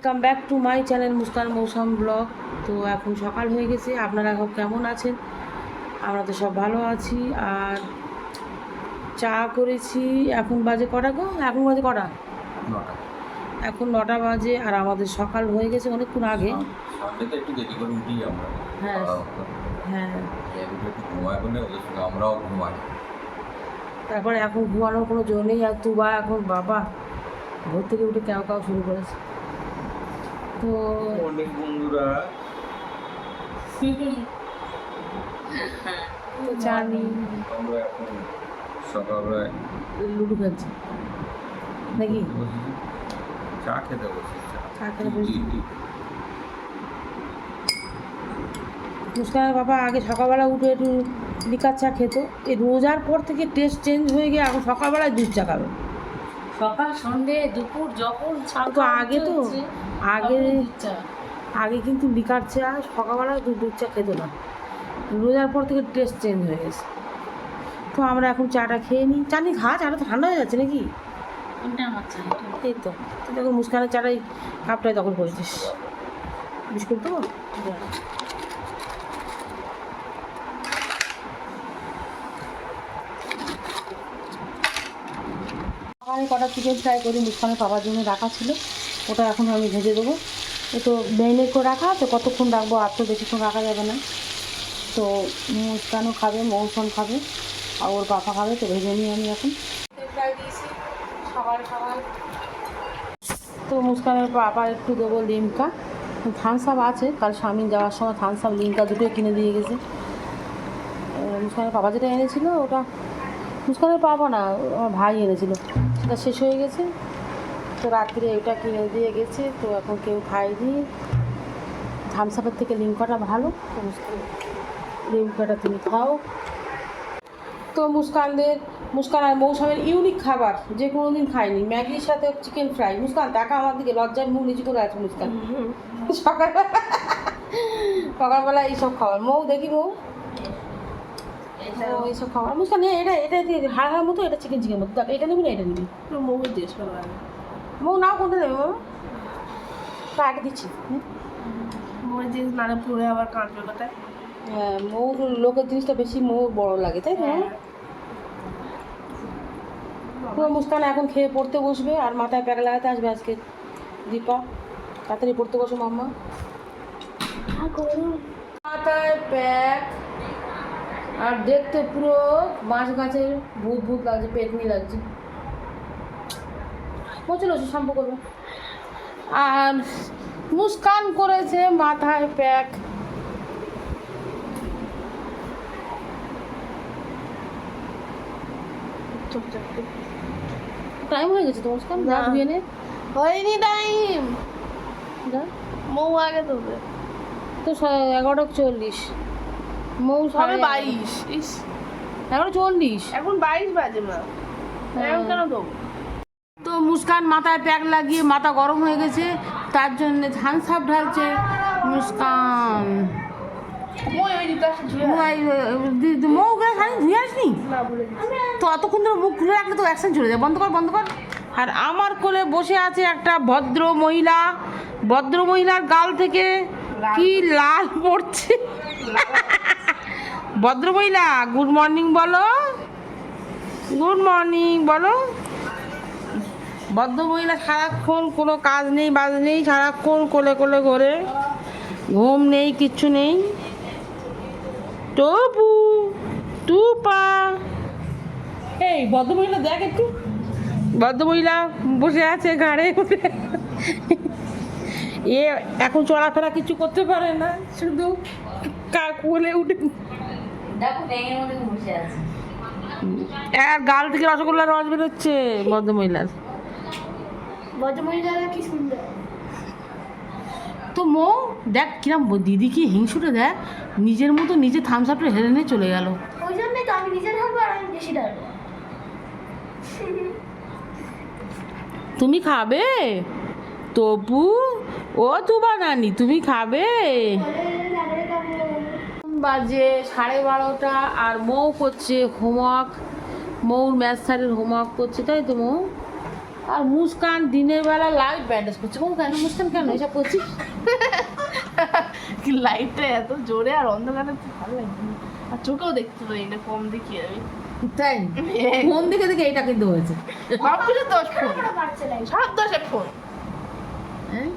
Welcome back to my channel Muskan Mousum blog তো এখন সকাল হয়ে গেছে। আপনারা এখন কেমন আছেন? আমরা তো সব ভালো আছি। আর চা করেছি। এখন বাজে কটা গো? এখন বাজে কটা? এখন নটা বাজে আর আমাদের সকাল হয়ে গেছে অনেকক্ষণ আগে। হ্যাঁ। হ্যাঁ। তারপরে এখন ঘুমানোর কোনো জোর নেই। আর তুবা এখন বাবা ভোর থেকে উঠে কেউ কাউ শুরু করেছে। তো অনেক বন্ধুরা। জানি আমরা এখন সকালবেলায় লুডু খেলছি। নাকি? চা খেতে বসেছি চা। খেতে। মুস্কানের বাবা আগে সকালবেলা উঠে একটু লিকার চা খেত। এই রোজার পর থেকে টেস্ট চেঞ্জ হয়ে গিয়ে এখন সকালবেলায় দুধ চা খাবে। সকাল সন্ধে দুপুর যখন চা তো আগে তো আগে চা। আগে কিন্তু বিকার চা সকালবেলায় দুধ দুধ চা খেত না রোজার পর থেকে টেস্ট চেঞ্জ হয়ে গেছে। তো আমরা এখন চাটা খেয়ে নিই। চা নি খা চাটা তো ঠান্ডা হয়ে যাচ্ছে নাকি? এই তো। তুই তখন মুস্কানের চাটাই কাপটাই দখল করেছিস বিস্কুট দেবো? সকালে কটা চিকেন ফ্রাই করে মুস্কানের পাওয়ার জন্য রাখা ছিল। ওটা এখন আমি ভেজে দেবো। তো মেরিনেট করে রাখা তো কতক্ষণ রাখব আর তো বেশিক্ষণ রাখা যাবে না। তো মুস্কানও খাবে মৌসুম খাবে, আর ওর পাপা খাবে, তো ভেজে নিই আমি এখন। তো মুস্কানের পাপা একটু দেবো লিমকা। থামস আপ আছে, কাল স্বামী যাওয়ার সময় থামস আপ লিমকা দুটোই কিনে দিয়ে গেছে। মুস্কানের পাপা যেটা এনেছিল ওটা, মুস্কানের পাপা না, আমার ভাই এনেছিল। সেটা শেষ হয়ে গেছে। তো রাত্রে এটা কিনে দিয়ে গেছে, তো এখন কেউ খায়নি। থামস আপের থেকে লিমকাটা ভালো লিমকাটা তুমি খাও। তো মুস্কানদের মুস্কান আর মৌসুমের ইউনিক খাবার, যে কোনো দিন খায়নি। ম্যাগির সাথে চিকেন ফ্রাই। মুস্কান, দেখা আমার দিকে লজ্জার মুখ নিচু করে আছে মুস্কান। সকালবেলা সকালবেলা এইসব খাবার। মৌ, দেখি মৌ। এইসব খাবার। মুস্কান এটা এটা হাড় হাড় মতো এটা চিকেন চিকেন মতো এটা নিবি না, এটা নিবি। মৌর দেশ সবার মৌ নাও কোনটা নেবে মৌ তো আগে দিচ্ছি। মৌর দেশ নাড়ে পুরে আবার কোথায় হ্যাঁ মৌর লোকের জিনিসটা বেশি মৌ বড় লাগে তাই হ্যাঁ। পুরো মুস্কান এখন খেয়ে পড়তে বসবে আর মাথায় প্যাক লাগাতে আসবে আজকে দীপা তাড়াতাড়ি পড়তে বসো মাম্মা মাথায় প্যাক আর দেখতে পুরো মাছ গাছের ভূত ভূত লাগছে পেটনি লাগছে চলো শ্যাম্পু করবে। আর মুস্কান করেছে মাথায় প্যাক। টাইম হয়ে গেছে তো মুস্কান? না। ধুয়ে নে। হয়নি টাইম মৌ আগে দেবে তো এগারোটা চল্লিশ। মৌ সাড়ে বাইশ ইস। এগারো চল্লিশ। এখন বাইশ বাজে মা। এখন কেন দেবো তো মুস্কান মাথায় প্যাক লাগিয়ে মাথা গরম হয়ে গেছে তার জন্য ধান সাপ ঢালছে মুস্কান। খালি ধুয়ে আসনি? তো অতক্ষণ ধরে মুখ খুলে রাখলে তো অ্যাকশন চলে যায়। বন্ধ কর বন্ধ কর। আর আমার কোলে বসে আছে একটা ভদ্র মহিলা। ভদ্র মহিলার গাল থেকে কি লাল পড়ছে? ভদ্র মহিলা গুড মর্নিং বলো। গুড মর্নিং বলো। ভদ্র মহিলা সারাক্ষণ কোনো কাজ নেই বাজ নেই সারাক্ষণ কোলে কোলে ঘোরে। ঘুম নেই কিচ্ছু নেই। টপু টুপা। এই ভদ্রমহিলা দেখ একটু। ভদ্রমহিলা বসে আছে ঘাড়ে। এ এখন চলাফেরা কিছু করতে পারে না শুধু কাক বলে উঠে। দেখো ব্যাঙের মধ্যে বসে আছে। আর গাল থেকে রসগোল্লা রস বেরোচ্ছে ভদ্রমহিলার কি সুন্দর তো মো দেখ কিরাম দিদি কি হিংসুটে দেখ নিজের মতো নিজে থামস আপটা হেরে নিয়ে চলে গেল। ওই জন্যই তো আমি নিজে ঢালবো আর আমি বেশি ঢালবো তুমি খাবে? তপু ও তুবা নানি তুমি খাবে? বাজে সাড়ে বারোটা আর মৌ করছে হোমওয়ার্ক মৌর ম্যাথ স্যারের হোমওয়ার্ক করছে তাই তো মৌ? আর মুস্কান দিনের বেলা লাইট ব্যান্ডেজ করছে। কোন কেন? মুস্কান কেন? এসব করছিস? লাইটটা এত জোরে আর অন্ধকারে তো ভালো লাগছে আর চোখেও দেখতে পাই না কম দেখি আমি। তাই? ফোন দেখে দেখে এইটা কিন্তু হয়েছে। সব কিছু দশ ফোন। সব দশের ফোন। হ্যাঁ?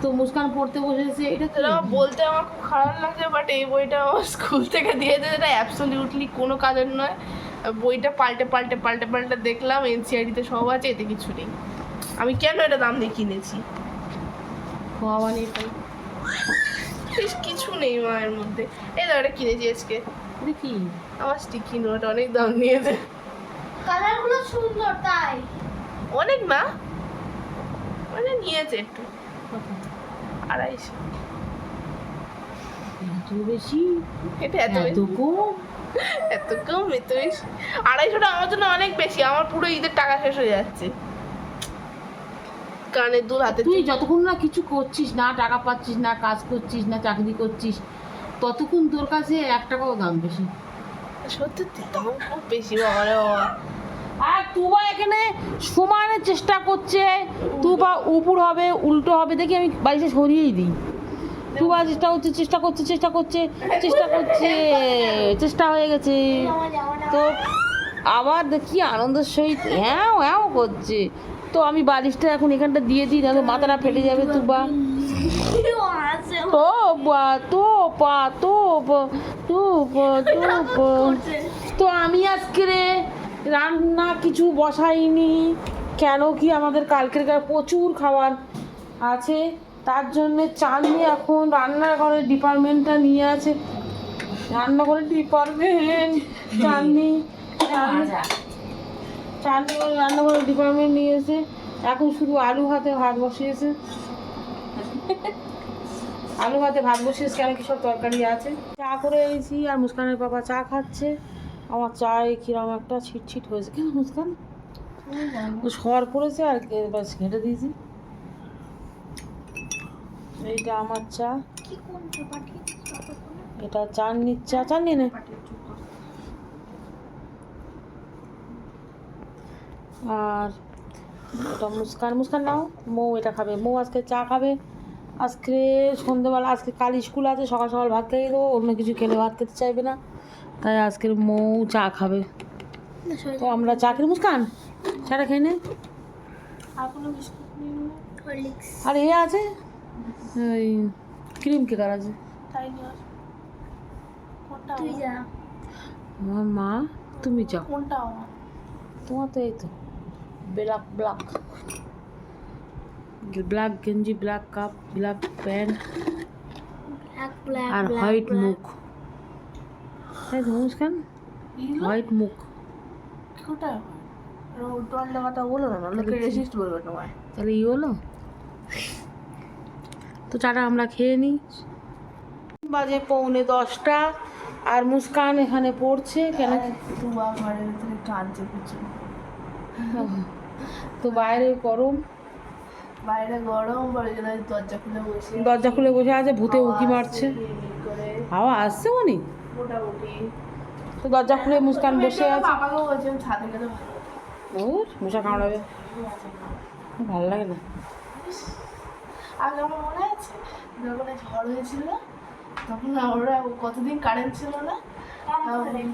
তো মুস্কান পড়তে বসেছে এটা কি? এটা বলতে আমার খুব খারাপ লাগছে বাট এই বইটা আমার স্কুল থেকে দিয়ে দিয়েছে যেটা অ্যাবসলিউটলি কোনো কাজের নয়। বইটা পাল্টে পাল্টে পাল্টে পাল্টে দেখলাম এনসিআরটিতে সব আছে এতে কিছু নেই। আমি কেন এটা দাম দিয়ে কিনেছি? বাবা নেই তাই। বেশ কিছু নেই মায়ের মধ্যে। এই তো এটা কিনেছি আজকে। দেখি আমার স্টিকি নোট অনেক দাম নিয়েছে। কালারগুলো সুন্দর তাই। অনেক না মানে নিয়েছে একটু। আড়াইশো। এত বেশি? এটা এত এত কম? এত কম এত বেশি আড়াইশোটা আমার জন্য অনেক বেশি আমার পুরো ঈদের টাকা শেষ হয়ে যাচ্ছে। কানের দুল হাতে তুই যতক্ষণ না কিছু করছিস না টাকা পাচ্ছিস না কাজ করছিস না চাকরি করছিস ততক্ষণ তোর কাছে এক টাকাও দাম বেশি। সত্যি দাম খুব বেশি বাবা রে বাবা। আর তুবা এখানে সমানের চেষ্টা করছে তুবা উপর হবে উল্টো হবে দেখি আমি বাড়িতে সরিয়েই দিই। চেষ্টা করছে চেষ্টা করছে চেষ্টা করছে চেষ্টা করছে, চেষ্টা হয়ে গেছে। তো আবার দেখি আনন্দের সহিত হ্যাঁ হ্যাঁ করছে। তো আমি বালিশটা এখন এখানটা দিয়ে দিই, নাহলে মাথাটা ফেটে যাবে তুবা তো বা, তো পা তো তো তো তো আমি আজকে রান্না কিছু বসাইনি। কেন কি আমাদের কালকের প্রচুর খাবার আছে। তার জন্য চাঁদনি এখন রান্নাঘরের ডিপার্টমেন্টটা নিয়ে আছে। রান্নাঘরের ডিপার্টমেন্ট চাঁদনি চাঁদনি রান্নাঘরের ডিপার্টমেন্ট নিয়েছে এখন শুধু আলু হাতে ভাত বসিয়েছে। আলু ভাতে ভাত বসিয়েছে কেন কি সব তরকারি আছে। চা করে এসেছি আর মুস্কানের বাবা চা খাচ্ছে। আমার চায়ে কিরম একটা ছিটছিট হয়েছে। কেন মুস্কান? সর পড়েছে আর ঘেঁটে দিয়েছি। এইটা আমার চা? এটা চাননির চা। চাননি নে। আর ওটা মুস্কান। মুস্কান নাও। মৌ এটা খাবে। মৌ আজকে চা খাবে। আজকে সন্ধ্যেবেলা আজকে কাল স্কুল আছে সকাল সকাল ভাত খেয়ে দেবো অন্য কিছু খেলে ভাত খেতে চাইবে না। তাই আজকের মৌ চা খাবে। তো আমরা চা খেলে মুস্কান? চাটা খেয়ে নে। আর এ আছে। ওই ক্রিম আছে আস। কোনটা তুই আমার? যা আমার মা তুমি যাও কোনটা তোমার তো এই তো ব্ল্যাক ব্ল্যাক ব্ল্যাক গেঞ্জি black cup black pant black black আর হোয়াইট মুখ তাই তো মুস্কান হোয়াইট মুখ কোনটা উল্টো পাল্টা কথা বলো না লোকে রেসিস্ট করবে তোমায় তাহলে ই হলো তো চাটা আমরা খেয়ে নিই। বাজে পৌনে দশটা আর মুস্কান এখানে পড়ছে কেন তো বাইরে গরম। বাইরে গরম দরজা খুলে বসে দরজা খুলে বসে আছে ভূতে উঁকি মারছে। হাওয়া আসছে উনি মোটামুটি। তো দরজা খুলে মুস্কান বসে আছে। মশা কামড়াবে ভালো লাগে না? আগে আমার মনে আছে? যখন ঝড় হয়েছিল তখন আমরা কতদিন কারেন্ট ছিল না?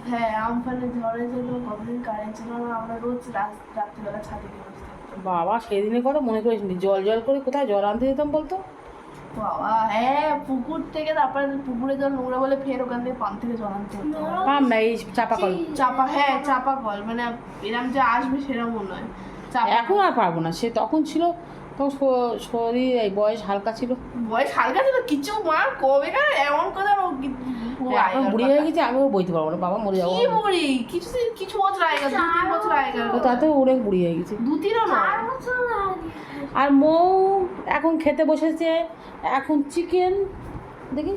হ্যাঁ আমফানে ঝড় হয়েছিল তখন কতদিন কারেন্ট ছিল না? আমরা রোজ রাত- রাত্রিবেলা ছাদে গিয়ে বাবা সেদিনের কথা মনে করিস নি? জল জল করে কোথায় জল আনতে যেতাম বলতো? বাবা হ্যাঁ পুকুর থেকে তারপরে পুকুরে জল নোংরা বলে ফের ওখান থেকে থেকে জল আনতে হতো। পাম না এই চাপা কল। চাপা হ্যাঁ চাপা কল। মানে এরম যে আসবে সেরকম নয়। এখন আর পারব না। সে তখন ছিল তখন শ- শরীর এই বয়স হালকা ছিল। বয়স হালকা ছিল কিছু মা কবে কার এমন কথা ও কি- ও এখন বুড়ি হয়ে গেছে আমিও বইতে পারব না বাবা মরে যাব। কি বুড়ি? কিছু দিন- কিছু বছর আগেকার দু তিন বছর তো তাতে অনেক বুড়ি হয়ে গেছে। দু তিনও আগে। আর মৌ এখন খেতে বসেছে এখন চিকেন দেখি।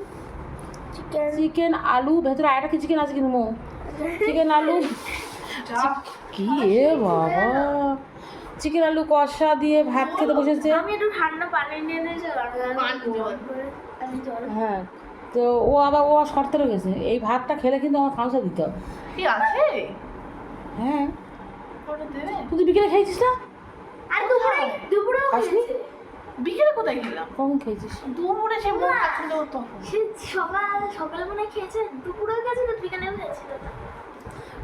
চিকেন। চিকেন আলু ভেতরে আরেকটা কি চিকেন আছে কিন্তু মৌ? চিকেন আলু। কি এ বাবা? চিকেন আলু কষা দিয়ে ভাত খেতে বসেছে। আমি একটু ঠান্ডা পানি নিয়ে হ্যাঁ তো ও আবার ও শর্তে রেখেছে এই ভাতটা খেলে কিন্তু আমার খামসা দিতে হবে। কি আছে? হ্যাঁ। তুই তো বিকেলে খাইছিস না? আর আসলি বিকেলে কোথায় গেলাম কখন খেয়েছিস? দুপুরে সে মুখ খাচ্ছিল তখন সে সকাল সকালে মনে খেয়েছে দুপুরে গেছে না বিকালেও খেয়েছিল।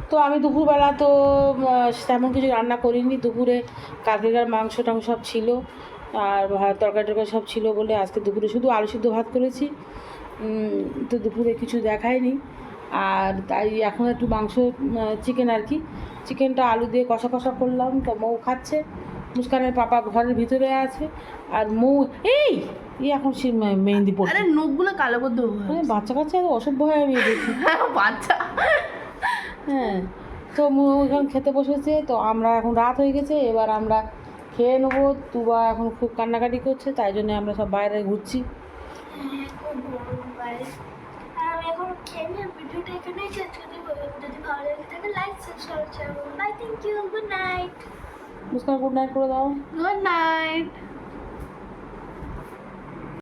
তো আমি দুপুরবেলা তো তেমন কিছু রান্না করিনি। দুপুরে কালকেকার মাংস টাংস সব ছিল আর ভাত তরকারি টরকারি সব ছিল বলে আজকে দুপুরে শুধু আলু সিদ্ধ ভাত করেছি। তো দুপুরে কিছু দেখায়নি আর তাই এখন একটু মাংস চিকেন আর কি। চিকেনটা আলু দিয়ে কষা কষা করলাম। তো মৌ খাচ্ছে। মুস্কানের পাপা ঘরের ভিতরে আছে। আর মৌ এই এই এখন সে মেহেন্দি আরে নখগুলো কালো করতে বাচ্চা কাচ্চা অসভ্য হয় আমি দেখি বাচ্চা। হ্যাঁ তো এখন খেতে বসেছে তো আমরা এখন রাত হয়ে গেছে এবার আমরা খেয়ে নেব। তুবা এখন খুব কান্নাকাটি করছে তাই জন্য আমরা সব বাইরে ঘুরছি। মুস্কান গুড নাইট করে দাও। Good night